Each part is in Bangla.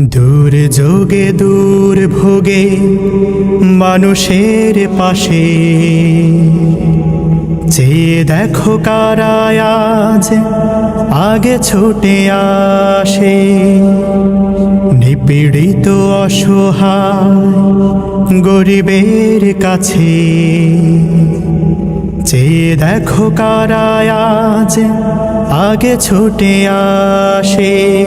দূর যোগে, দূর ভোগে, মানুষের পাশে। চেয়ে দেখো আজ, আগে ছুটে আসে। নিপীড়িত, অসহায়, গরিবের কাছে। চেয়ে দেখো আজ, আগে ছুটে আসে।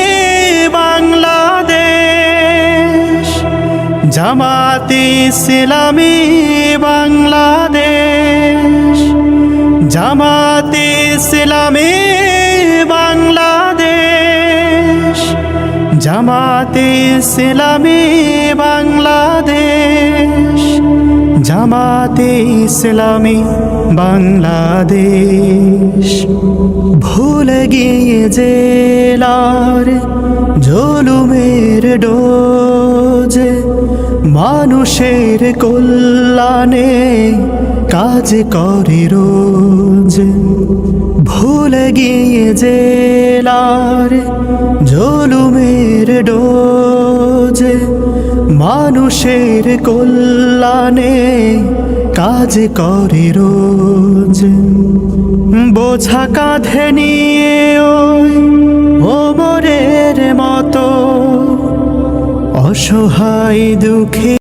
জামাতে ইসলামী বাংলাদেশ। জামাতে ইসলামী বাংলাদেশ। জামাতে ইসলামী বাংলাদেশ। জামাতে ইসলামী বাংলাদেশ। ভুলে গিয়ে জেলার জলুমের ডোজ মানুষের কল্যাণে কাজ করে রোজ। ভুলে গিয়ে জেলার জলুমের ডোজ। মানুষের কল্যাণে কাজ করে রোজ। বোঝা কাঁধে নিয়ে অসহায় দুঃখে